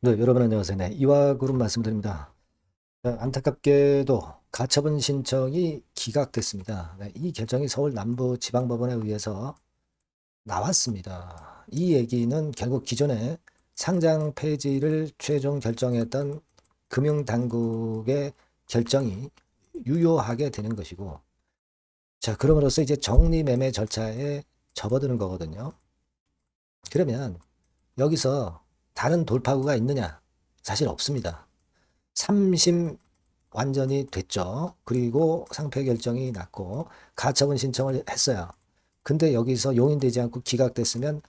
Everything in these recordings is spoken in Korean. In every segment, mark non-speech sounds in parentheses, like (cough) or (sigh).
네, 여러분 안녕하세요. 네, 이화그룹 말씀드립니다. 네, 안타깝게도 가처분 신청이 기각됐습니다. 네, 이 결정이 서울 남부 지방법원에 의해서 나왔습니다. 이 얘기는 결국 기존에 상장 폐지를 최종 결정했던 금융당국의 결정이 유효하게 되는 것이고, 자, 그럼으로써 이제 정리 매매 절차에 접어드는 거거든요. 그러면 여기서 다른 돌파구가 있느냐? 사실 없습니다. 3심 완전히 됐죠. 그리고 상패 결정이 났고 가처분 신청을 했어요. 근데 여기서 용인되지 않고 기각됐으면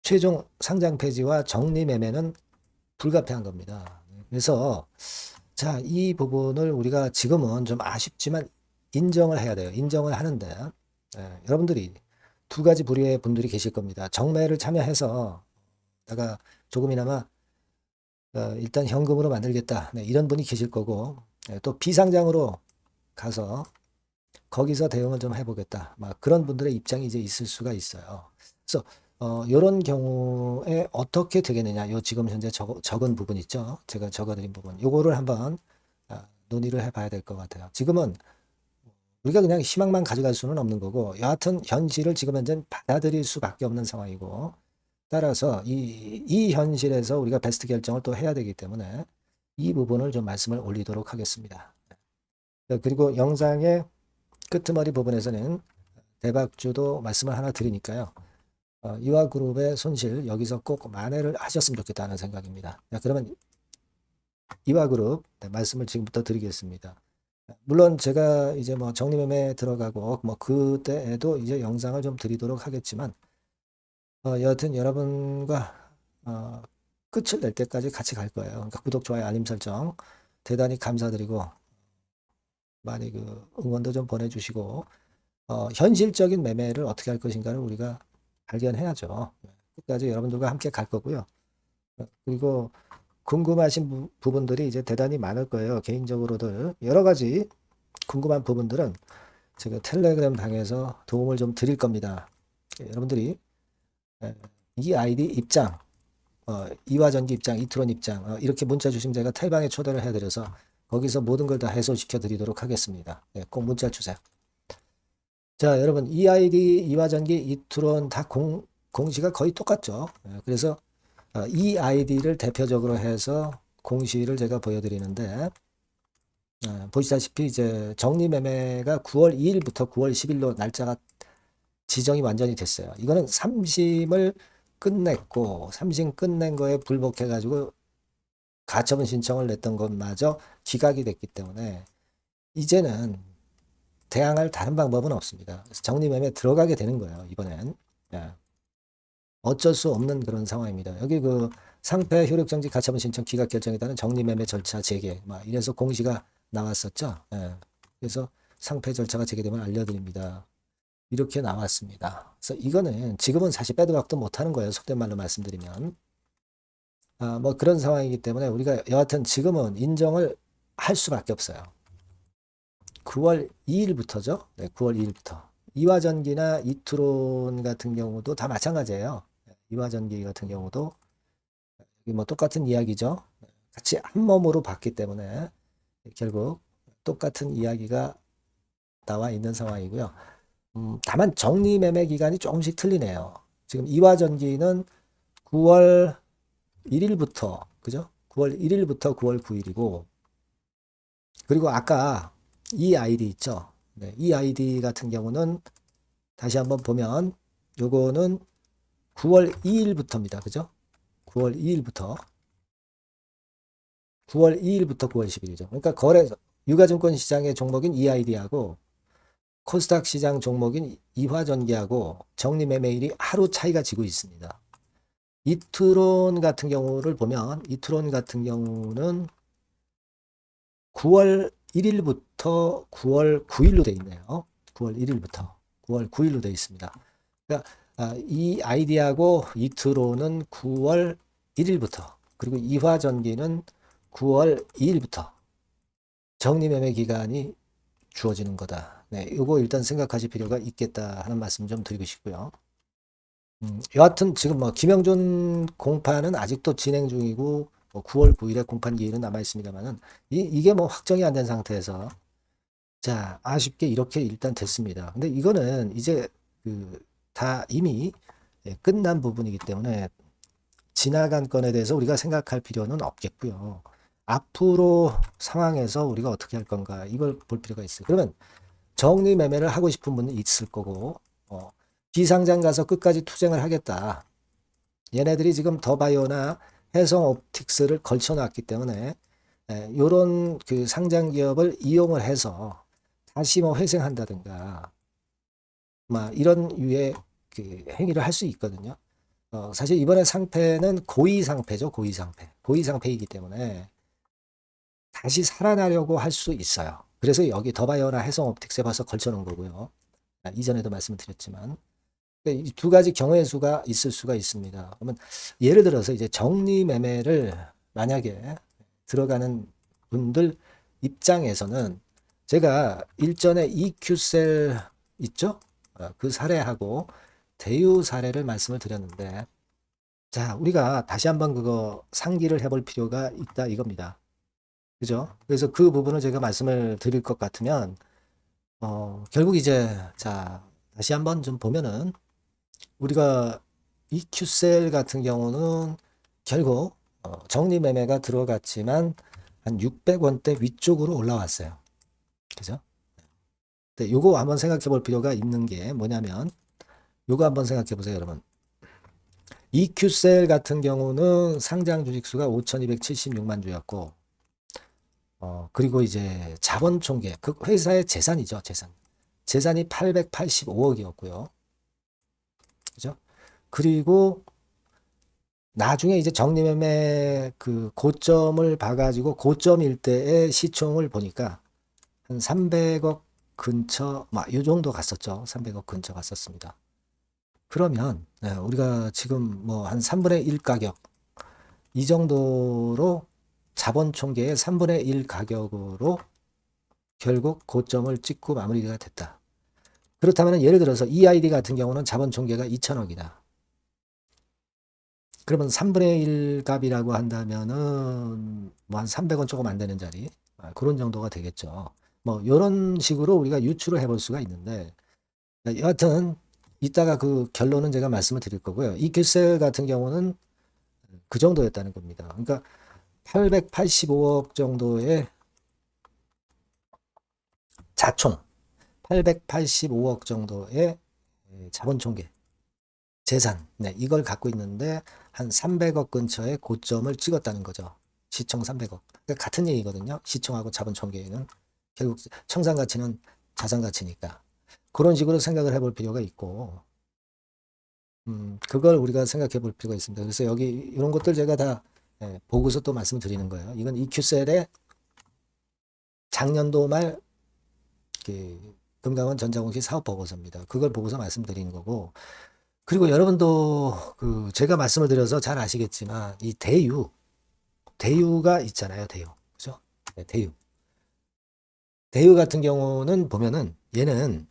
최종 상장 폐지와 정리 매매는 불가피한 겁니다. 그래서 자, 이 부분을 우리가 지금은 좀 아쉽지만 인정을 해야 돼요. 인정을 하는데 예, 여러분들이 두 가지 부류의 분들이 계실 겁니다. 정매를 참여해서 내가 조금이나마 어, 일단 현금으로 만들겠다. 네, 이런 분이 계실 거고 네, 또 비상장으로 가서 거기서 대응을 좀 해보겠다. 막 그런 분들의 입장이 이제 있을 수가 있어요. 그래서 어, 이런 경우에 어떻게 되겠느냐. 요 지금 현재 적, 적은 부분 있죠. 제가 적어드린 부분. 요거를 한번 아, 논의를 해봐야 될 것 같아요. 지금은 우리가 그냥 희망만 가져갈 수는 없는 거고 여하튼 현실을 지금 현재 받아들일 수밖에 없는 상황이고 따라서 이, 이 현실에서 우리가 베스트 결정을 또 해야 되기 때문에 이 부분을 좀 말씀을 올리도록 하겠습니다. 네, 그리고 영상의 끄트머리 부분에서는 대박주도 말씀을 하나 드리니까요. 어, 이화그룹의 손실 여기서 꼭 만회를 하셨으면 좋겠다는 생각입니다. 자, 그러면 이화그룹 네, 말씀을 지금부터 드리겠습니다. 물론 제가 이제 뭐 정리매매 들어가고 뭐 그때에도 이제 영상을 좀 드리도록 하겠지만 어, 여하튼 여러분과 어, 끝을 낼 때까지 같이 갈 거예요. 그러니까 구독, 좋아요, 알림 설정 대단히 감사드리고 많이 그 응원도 좀 보내주시고 어, 현실적인 매매를 어떻게 할 것인가를 우리가 발견해야죠. 끝까지 여러분들과 함께 갈 거고요. 어, 그리고 궁금하신 부, 부분들이 이제 대단히 많을 거예요. 개인적으로들 여러 가지 궁금한 부분들은 제가 텔레그램 방에서 도움을 좀 드릴 겁니다. 예, 여러분들이 예, 이 아이디 입장, 어, 이화전기 입장, 이트론 입장 어, 이렇게 문자 주시면 제가 텔방에 초대를 해드려서 거기서 모든 걸 다 해소시켜 드리도록 하겠습니다. 예, 꼭 문자 주세요. 자, 여러분 이 아이디, 이화전기, 이트론 다 공, 공시가 거의 똑같죠. 예, 그래서 어, 이 아이디를 대표적으로 해서 공시를 제가 보여드리는데 어, 보시다시피 이제 정리매매가 9월 2일부터 9월 10일로 날짜가 지정이 완전히 됐어요. 이거는 3심을 끝냈고 3심 끝낸 거에 불복해가지고 가처분 신청을 냈던 것마저 기각이 됐기 때문에 이제는 대항할 다른 방법은 없습니다. 정리매매 들어가게 되는 거예요. 이번엔. 예. 어쩔 수 없는 그런 상황입니다. 여기 그 상패 효력정지 가처분 신청 기각 결정에 따른 정리매매 절차 재개 막 이래서 공시가 나왔었죠. 예. 그래서 상패 절차가 재개되면 알려드립니다. 이렇게 나왔습니다. 그래서 이거는 지금은 사실 빼도 박도 못하는 거예요. 속된 말로 말씀드리면. 아, 뭐 그런 상황이기 때문에 우리가 여하튼 지금은 인정을 할 수밖에 없어요. 9월 2일부터죠. 네, 9월 2일부터. 이화전기나 이트론 같은 경우도 다 마찬가지예요. 이화전기 같은 경우도 뭐 똑같은 이야기죠. 같이 한 몸으로 봤기 때문에 결국 똑같은 이야기가 나와 있는 상황이고요. 음, 다만 정리 매매 기간이 조금씩 틀리네요. 지금 이화 전기는 9월 1일부터 그죠? 9월 1일부터 9월 9일이고 그리고 아까 이 아이디 있죠? 네, 이 아이디 같은 경우는 다시 한번 보면 요거는 9월 2일부터입니다. 그죠? 9월 2일부터 9월 2일부터 9월 10일이죠. 그러니까 거래 유가증권 시장의 종목인 이 아이디하고 코스닥 시장 종목인 이화전기하고 정리매매일이 하루 차이가 지고 있습니다. 이트론 같은 경우를 보면 이트론 같은 경우는 9월 1일부터 9월 9일로 돼 있네요. 9월 1일부터 9월 9일로 돼 있습니다. 그러니까 아, 이 아이디하고 이트론은 9월 1일부터 그리고 이화전기는 9월 2일부터 정리매매 기간이 주어지는 거다. 네, 이거 일단 생각하실 필요가 있겠다 하는 말씀 좀 드리고 싶고요. 음, 여하튼 지금 뭐 김영준 공판은 아직도 진행 중이고 뭐 9월 9일에 공판 기일은 남아 있습니다만은 이, 이게 뭐 확정이 안 된 상태에서 자 아쉽게 이렇게 일단 됐습니다. 근데 이거는 이제 그 다 이미 예, 끝난 부분이기 때문에 지나간 건에 대해서 우리가 생각할 필요는 없겠고요. 앞으로 상황에서 우리가 어떻게 할 건가 이걸 볼 필요가 있어요. 그러면 정리 매매를 하고 싶은 분은 있을 거고 어, 비상장 가서 끝까지 투쟁을 하겠다. 얘네들이 지금 더바이오나 해성 옵틱스를 걸쳐놨기 때문에 이런 그 상장 기업을 이용을 해서 다시 뭐 회생한다든가 막 이런 유의 그 행위를 할 수 있거든요. 어, 사실 이번에 상패는 고의 상패죠. 고의 상패. 고의 상패이기 때문에 다시 살아나려고 할 수 있어요. 그래서 여기 더바이오나 해성 옵틱스에 벌써 걸쳐놓은 거고요. 아, 이전에도 말씀을 드렸지만 이 두 가지 경우의 수가 있을 수가 있습니다. 그러면 예를 들어서 이제 정리 매매를 만약에 들어가는 분들 입장에서는 제가 일전에 EQ셀 있죠? 어, 그 사례하고 대유 사례를 말씀을 드렸는데 자 우리가 다시 한번 그거 상기를 해볼 필요가 있다 이겁니다. 그죠? 그래서 그 부분을 제가 말씀을 드릴 것 같으면 어, 결국 이제 자 다시 한번 좀 보면은 우리가 EQ셀 같은 경우는 결국 어, 정리 매매가 들어갔지만 한 600원대 위쪽으로 올라왔어요. 그죠? 네, 요거 한번 생각해 볼 필요가 있는 게 뭐냐면 요거 한번 생각해 보세요, 여러분. EQ셀 같은 경우는 상장 주식수가 5,276만 주였고 어, 그리고 이제 자본 총계, 그 회사의 재산이죠, 재산. 재산이 885억이었고요. 그죠? 그리고 나중에 이제 정리매매 그 고점을 봐가지고 고점일 때의 시총을 보니까 한 300억 근처, 막 이 정도 갔었죠. 300억 근처 갔었습니다. 그러면 네, 우리가 지금 뭐 한 3분의 1 가격 이 정도로 자본 총계의 3분의 1 가격으로 결국 고점을 찍고 마무리가 됐다. 그렇다면 예를 들어서 EID 같은 경우는 자본 총계가 2천억이다. 그러면 3분의 1 값이라고 한다면은 뭐 한 300원 조금 안 되는 자리 아, 그런 정도가 되겠죠. 뭐 이런 식으로 우리가 유추를 해볼 수가 있는데 여하튼 이따가 그 결론은 제가 말씀을 드릴 거고요. 이 결세 같은 경우는 그 정도였다는 겁니다. 그러니까 885억 정도의 자총 885억 정도의 자본 총계 재산 네, 이걸 갖고 있는데 한 300억 근처의 고점을 찍었다는 거죠. 시총 300억. 그러니까 같은 얘기거든요. 시총하고 자본 총계는 결국 청산 가치는 자산 가치니까 그런 식으로 생각을 해볼 필요가 있고 음, 그걸 우리가 생각해 볼 필요가 있습니다. 그래서 여기 이런 것들 제가 다 예, 보고서 또 말씀드리는 거예요. 이건 EQ셀의 작년도 말 그, 금강원 전자공시 사업 보고서입니다. 그걸 보고서 말씀드리는 거고 그리고 여러분도 그 제가 말씀을 드려서 잘 아시겠지만 이 대유 대유가 있잖아요. 대유. 그죠? 네, 대유. 대유 같은 경우는 보면은 얘는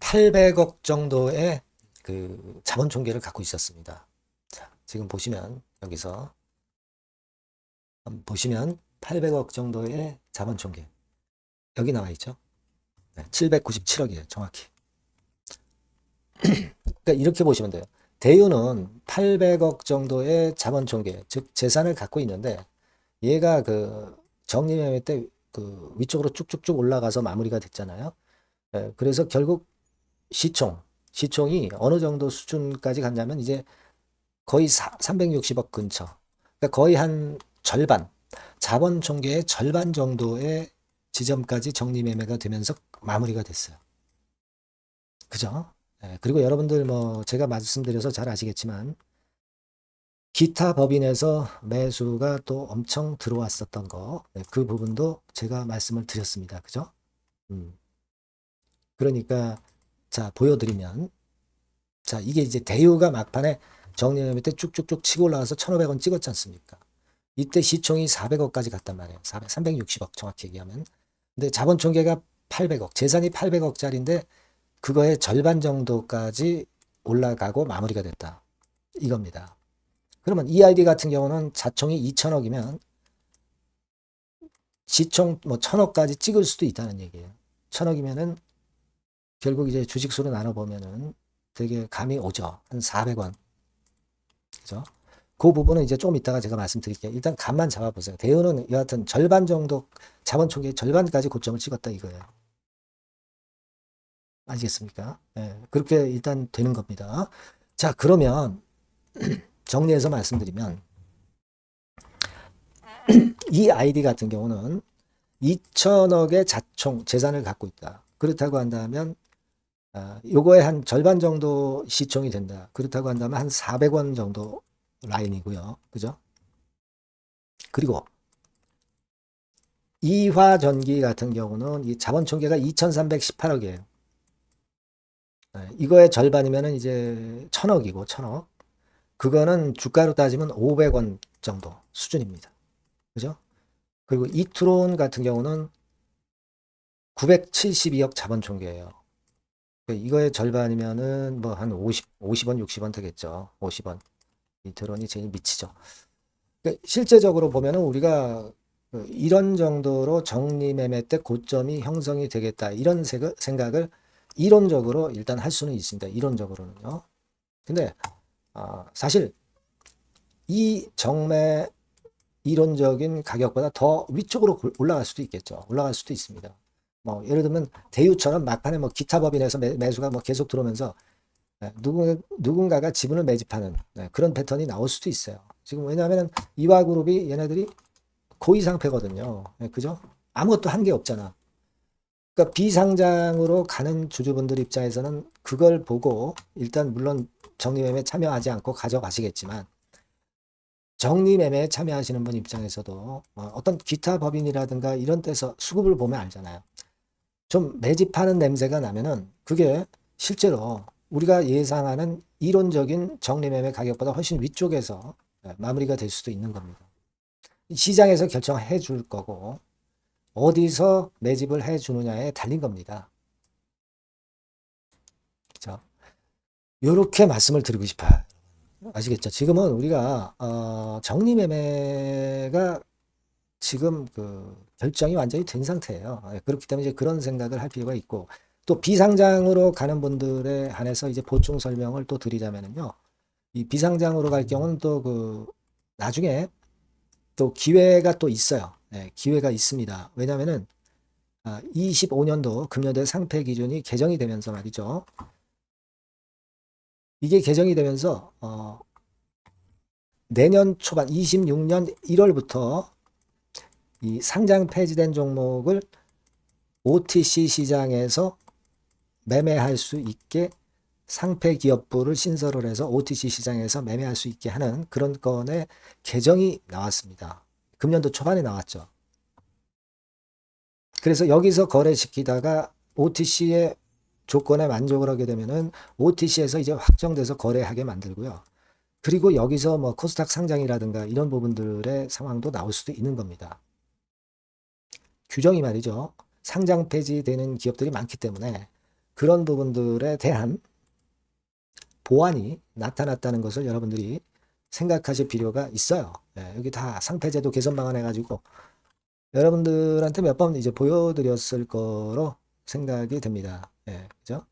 800억 정도의 그 자본 총계를 갖고 있었습니다. 자, 지금 보시면 여기서 보시면 800억 정도의 자본 총계 여기 나와 있죠. 네, 797억이에요, 정확히. (clears throat) 그러니까 이렇게 보시면 돼요. 대유는 800억 정도의 자본 총계, 즉 재산을 갖고 있는데 얘가 그 정리매매 때 그 위쪽으로 쭉쭉쭉 올라가서 마무리가 됐잖아요. 예, 그래서 결국 시총, 시총이 어느 정도 수준까지 갔냐면 이제 거의 360억 근처. 그러니까 거의 한 절반, 자본 총계의 절반 정도의 지점까지 정리 매매가 되면서 마무리가 됐어요. 그죠? 예, 그리고 여러분들 뭐 제가 말씀드려서 잘 아시겠지만 기타 법인에서 매수가 또 엄청 들어왔었던 거, 네, 그 부분도 제가 말씀을 드렸습니다. 그죠? 음. 그러니까, 자, 보여드리면, 자, 이게 이제 대우가 막판에 정리해놓을 때 쭉쭉쭉 치고 올라가서 1,500원 찍었지 않습니까? 이때 시총이 400억까지 갔단 말이에요. 400, 360억 정확히 얘기하면. 근데 자본 총계가 800억, 재산이 800억짜리인데 그거의 절반 정도까지 올라가고 마무리가 됐다. 이겁니다. 그러면 EID 같은 경우는 자총이 2천억이면 지총 뭐 천억까지 찍을 수도 있다는 얘기예요. 천억이면은 결국 이제 주식수로 나눠 보면은 되게 감이 오죠. 한 400원. 그죠? 그 부분은 이제 좀 이따가 제가 말씀드릴게요. 일단 감만 잡아보세요. 대우는 여하튼 절반 정도 자본 총계 절반까지 고점을 찍었다 이거예요. 아시겠습니까? 예, 그렇게 일단 되는 겁니다. 자, 그러면 (clears throat) 정리해서 말씀드리면 (clears throat) 이 아이디 같은 경우는 2천억의 자총 재산을 갖고 있다. 그렇다고 한다면 아, 요거의 한 절반 정도 시총이 된다. 그렇다고 한다면 한 400원 정도 라인이고요. 그죠? 그리고 이화전기 같은 경우는 이 자본 총계가 2,318억이에요. 이거의 절반이면은 이제 천억이고 천억. 그거는 주가로 따지면 500원 정도 수준입니다. 그죠? 그리고 이트론 같은 경우는 972억 자본 총계예요. 이거의 절반이면은 뭐 한 50, 50원, 60원 되겠죠. 50원. 이트론이 제일 미치죠. 그러니까 실제적으로 보면은 우리가 그 이런 정도로 정리 매매 때 고점이 형성이 되겠다. 이런 생각을 이론적으로 일단 할 수는 있습니다. 이론적으로는요. 근데 아, 사실 이 정매 이론적인 가격보다 더 위쪽으로 올라갈 수도 있겠죠. 올라갈 수도 있습니다. 뭐 예를 들면 대유처럼 막판에 뭐 기타 법인에서 매, 수가뭐 계속 들어오면서 네, 누군, 누군가가 지분을 매집하는 네, 그런 패턴이 나올 수도 있어요. 지금 왜냐하면 이화그룹이 얘네들이 고위 상패거든요. 네, 그죠? 아무것도 한 게 없잖아. 그러니까 비상장으로 가는 주주분들 입장에서는 그걸 보고 일단 물론 정리매매 참여하지 않고 가져가시겠지만 정리매매에 참여하시는 분 입장에서도 뭐 어떤 기타 법인이라든가 이런 데서 수급을 보면 알잖아요. 좀 매집하는 냄새가 나면은 그게 실제로 우리가 예상하는 이론적인 정리매매 가격보다 훨씬 위쪽에서 예, 마무리가 될 수도 있는 겁니다. 시장에서 결정해 줄 거고 어디서 매집을 해 주느냐에 달린 겁니다. 자, 요렇게 말씀을 드리고 싶어요. 아시겠죠? 지금은 우리가 어, 정리매매가 지금 그 결정이 완전히 된 상태예요. 예, 그렇기 때문에 이제 그런 생각을 할 필요가 있고 또 비상장으로 가는 분들에 한해서 이제 보충 설명을 또 드리자면은요. 이 비상장으로 갈 경우는 또 그 나중에 또 기회가 또 있어요. 네, 기회가 있습니다. 왜냐면은 아, 25년도 금년도의 상패 기준이 개정이 되면서 말이죠. 이게 개정이 되면서 어, 내년 초반 26년 1월부터 이 상장 폐지된 종목을 OTC 시장에서 매매할 수 있게 상패 기업부를 신설을 해서 OTC 시장에서 매매할 수 있게 하는 그런 건의 개정이 나왔습니다. 금년도 초반에 나왔죠. 그래서 여기서 거래시키다가 OTC의 조건에 만족을 하게 되면은 OTC에서 이제 확정돼서 거래하게 만들고요. 그리고 여기서 뭐 코스닥 상장이라든가 이런 부분들의 상황도 나올 수도 있는 겁니다. 규정이 말이죠. 상장 폐지되는 기업들이 많기 때문에 그런 부분들에 대한 보완이 나타났다는 것을 여러분들이 생각하실 필요가 있어요. 네, 여기 다 상패제도 개선 방안 해가지고 여러분들한테 몇 번 이제 보여드렸을 거로 생각이 됩니다. 네, 그죠?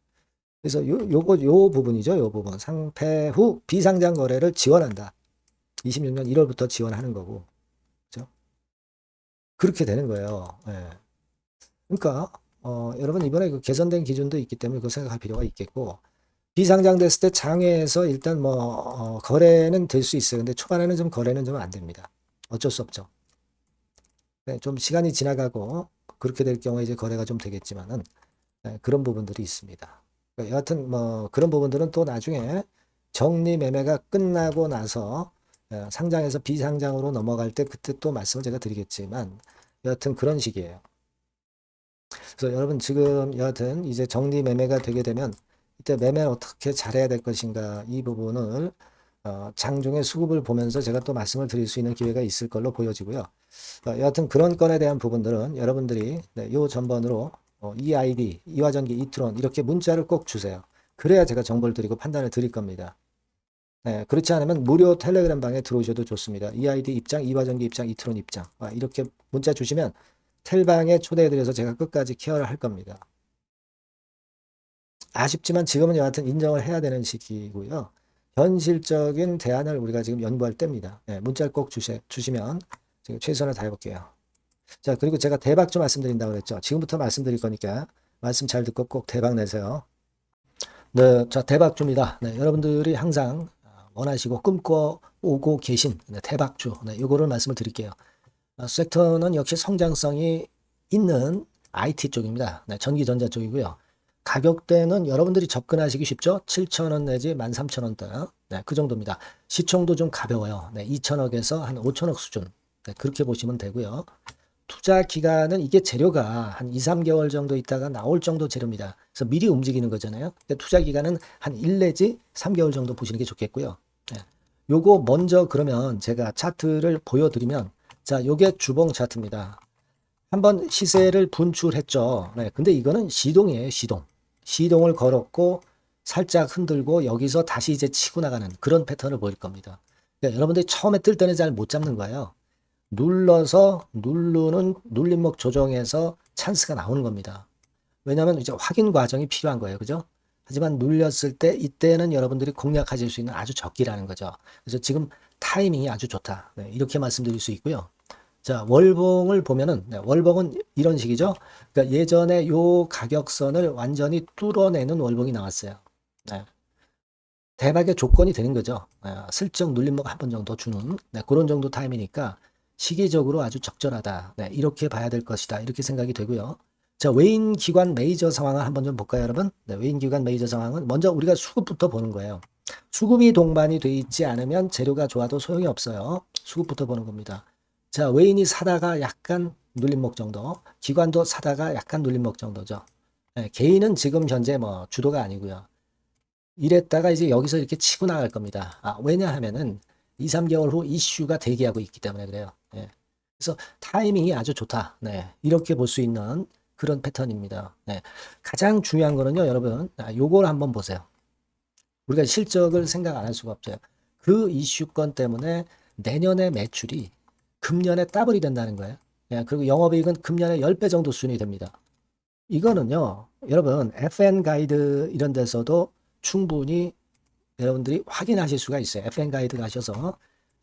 그래서 요, 요거, 요 부분이죠. 요 부분. 상패 후 비상장 거래를 지원한다. 26년 1월부터 지원하는 거고. 그렇게 되는 거예요. 네. 그러니까, 어, 여러분 이번에 그 개선된 기준도 있기 때문에 그거 생각할 필요가 있겠고, 비상장 됐을 때 장외에서 일단 뭐 어, 거래는 될 수 있어요. 근데 초반에는 좀 거래는 좀 안 됩니다. 어쩔 수 없죠. 네, 좀 시간이 지나가고 그렇게 될 경우에 이제 거래가 좀 되겠지만은 네, 그런 부분들이 있습니다. 그러니까 여하튼 뭐 그런 부분들은 또 나중에 정리 매매가 끝나고 나서 어, 상장에서 비상장으로 넘어갈 때 그때 또 말씀을 제가 드리겠지만 여하튼 그런 식이에요. 그래서 여러분 지금 여하튼 이제 정리 매매가 되게 되면 이때 매매 어떻게 잘해야 될 것인가 이 부분을 어, 장중에 수급을 보면서 제가 또 말씀을 드릴 수 있는 기회가 있을 걸로 보여지고요. 어, 여하튼 그런 건에 대한 부분들은 여러분들이 네, 요 전번으로 어, EID, 이화전기, 이트론 이렇게 문자를 꼭 주세요. 그래야 제가 정보를 드리고 판단을 드릴 겁니다. 네, 그렇지 않으면 무료 텔레그램 방에 들어오셔도 좋습니다. EID 입장, 이화전기 입장, 이트론 입장. 아, 이렇게 문자 주시면 텔방에 초대해드려서 제가 끝까지 케어를 할 겁니다. 아쉽지만 지금은 여하튼 인정을 해야 되는 시기고요. 현실적인 대안을 우리가 지금 연구할 때입니다. 네, 문자를 꼭 주시, 주시면 제가 최선을 다해볼게요. 자, 그리고 제가 대박 좀 말씀드린다고 그랬죠. 지금부터 말씀드릴 거니까 말씀 잘 듣고 꼭 대박 내세요. 네, 자, 대박주입니다. 네, 여러분들이 항상 원하시고 꿈꿔 오고 계신 네, 대박주. 네, 요거를 말씀을 드릴게요. 어, 섹터는 역시 성장성이 있는 IT 쪽입니다. 네, 전기전자 쪽이고요. 가격대는 여러분들이 접근하시기 쉽죠? 7,000원 내지 13,000원대. 네, 그 정도입니다. 시총도 좀 가벼워요. 네, 2천억에서 한 5천억 수준. 네, 그렇게 보시면 되고요. 투자 기간은 이게 재료가 한 2, 3개월 정도 있다가 나올 정도 재료입니다. 그래서 미리 움직이는 거잖아요. 투자 기간은 한 1 내지 3개월 정도 보시는 게 좋겠고요. 네. 요거 먼저 그러면 제가 차트를 보여드리면 자, 요게 주봉 차트입니다. 한번 시세를 분출했죠. 네, 근데 이거는 시동이에요, 시동. 시동을 걸었고 살짝 흔들고 여기서 다시 이제 치고 나가는 그런 패턴을 보일 겁니다. 그러니까 여러분들이 처음에 뜰 때는 잘 못 잡는 거예요. 눌러서 누르는 눌림목 조정에서 찬스가 나오는 겁니다. 왜냐하면 이제 확인 과정이 필요한 거예요. 그죠? 하지만 눌렸을 때 이때는 여러분들이 공략하실 수 있는 아주 적기라는 거죠. 그래서 지금 타이밍이 아주 좋다. 네, 이렇게 말씀드릴 수 있고요. 자, 월봉을 보면은 네, 월봉은 이런 식이죠. 그러니까 예전에 요 가격선을 완전히 뚫어내는 월봉이 나왔어요. 네. 대박의 조건이 되는 거죠. 네, 슬쩍 눌림목 한 번 정도 주는 네, 그런 정도 타임이니까 시기적으로 아주 적절하다. 네, 이렇게 봐야 될 것이다. 이렇게 생각이 되고요. 자, 외인 기관 메이저 상황을 한번 좀 볼까요, 여러분? 네, 외인 기관 메이저 상황은 먼저 우리가 수급부터 보는 거예요. 수급이 동반이 돼 있지 않으면 재료가 좋아도 소용이 없어요. 수급부터 보는 겁니다. 자, 외인이 사다가 약간 눌림목 정도, 기관도 사다가 약간 눌림목 정도죠. 네, 개인은 지금 현재 뭐 주도가 아니고요. 이랬다가 이제 여기서 이렇게 치고 나갈 겁니다. 아, 왜냐하면은 2, 3개월 후 이슈가 대기하고 있기 때문에 그래요. 네. 그래서 타이밍이 아주 좋다. 네. 이렇게 볼 수 있는 그런 패턴입니다. 네. 가장 중요한 거는요, 여러분. 아, 요걸 한번 보세요. 우리가 실적을 생각 안 할 수가 없어요. 그 이슈건 때문에 내년의 매출이 금년에 더블이 된다는 거예요. 예, 그리고 영업이익은 금년에 10배 정도 수준이 됩니다. 이거는요, 여러분, FN 가이드 이런 데서도 충분히 여러분들이 확인하실 수가 있어요. FN 가이드 가셔서 예,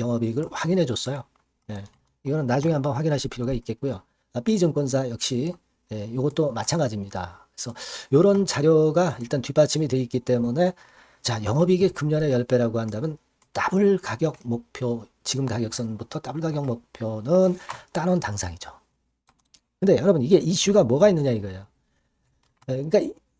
영업이익을 확인해 줬어요. 예, 이거는 나중에 한번 확인하실 필요가 있겠고요. 아, B증권사 역시 예, 이것도 마찬가지입니다. 그래서 이런 자료가 일단 뒷받침이 되어 있기 때문에 자 영업이익이 금년에 10배라고 한다면 더블 가격 목표 지금 가격선부터 더블 가격 목표는 따놓은 당상이죠. 근데 여러분 이게 이슈가 뭐가 있느냐 이거예요. 예, 그러니까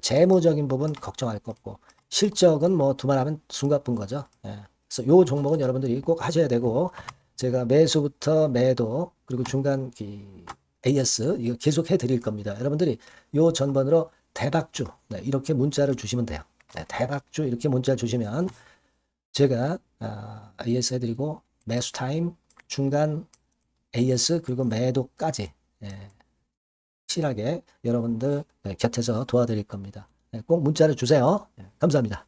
재무적인 부분 걱정할 거 없고 실적은 뭐 두말하면 숨가쁜 거죠. 예. 그래서 요 종목은 여러분들이 꼭 하셔야 되고 제가 매수부터 매도 그리고 중간 기 AS 이거 계속 해 드릴 겁니다. 여러분들이 요 전번으로 대박주 네, 이렇게 문자를 주시면 돼요. 네, 대박주 이렇게 문자를 주시면 제가 아, AS 해드리고 매수 타임 중간 AS 그리고 매도까지 예, 실하게 여러분들 네, 곁에서 도와드릴 겁니다. 네, 꼭 문자를 주세요. 네, 감사합니다.